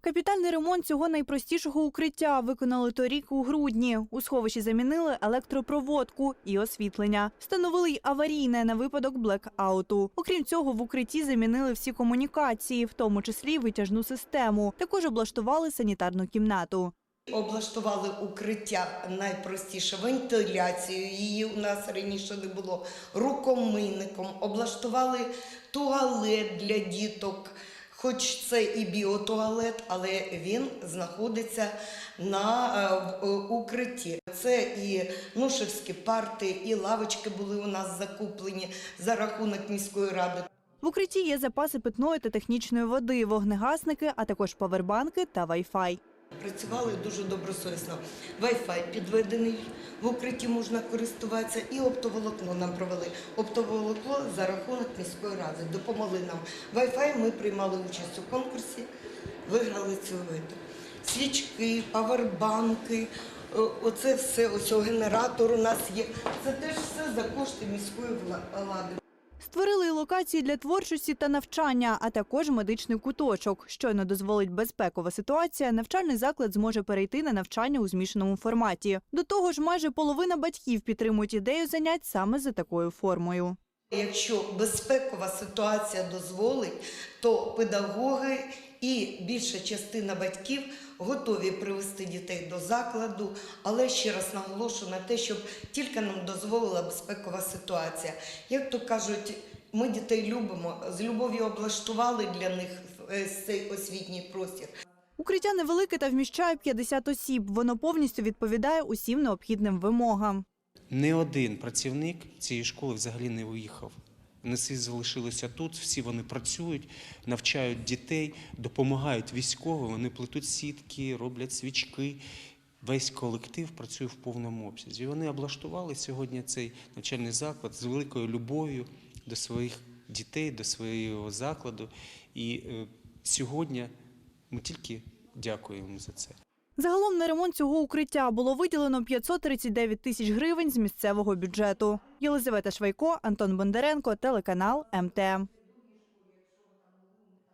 Капітальний ремонт цього найпростішого укриття виконали торік у грудні. У сховищі замінили електропроводку і освітлення. Встановили й аварійне на випадок блекауту. Окрім цього, в укритті замінили всі комунікації, в тому числі витяжну систему. Також облаштували санітарну кімнату. Облаштували укриття найпростіше, вентиляцію. Її у нас раніше не було рукомийником. Облаштували туалет для діток. Хоч це і біотуалет, але він знаходиться на е, е, укритті. Це і нушевські парти, і лавочки були у нас закуплені за рахунок міської ради. В укритті є запаси питної та технічної води, вогнегасники, а також павербанки та вайфай. Працювали дуже добросовісно. Wi-Fi підведений, в укритті можна користуватися, і оптоволокно нам провели. Оптоволокло за рахунок міської ради допомогли нам. Wi-Fi ми приймали участь у конкурсі, виграли цю виту. Свічки, павербанки, оце все, ось генератор у нас є. Це теж все за кошти міської влади. Створили і локації для творчості та навчання, а також медичний куточок. Щойно дозволить безпекова ситуація, навчальний заклад зможе перейти на навчання у змішаному форматі. До того ж, майже половина батьків підтримують ідею занять саме за такою формою. Якщо безпекова ситуація дозволить, то педагоги і більша частина батьків готові привести дітей до закладу, але ще раз наголошую на те, щоб тільки нам дозволила безпекова ситуація. Як то кажуть, ми дітей любимо, з любов'ю облаштували для них е, цей освітній простір. Укриття невелике та вміщає 50 осіб. Воно повністю відповідає усім необхідним вимогам. Не один працівник цієї школи взагалі не виїхав. Вони всі залишилися тут, всі вони працюють, навчають дітей, допомагають військовим, вони плетуть сітки, роблять свічки. Весь колектив працює в повному обсязі. І вони облаштували сьогодні цей навчальний заклад з великою любов'ю до своїх дітей, до свого закладу. І е, сьогодні ми тільки дякуємо за це. Загалом на ремонт цього укриття було виділено 539 тисяч гривень з місцевого бюджету. Єлизавета Швайко, Антон Бондаренко, телеканал МТМ.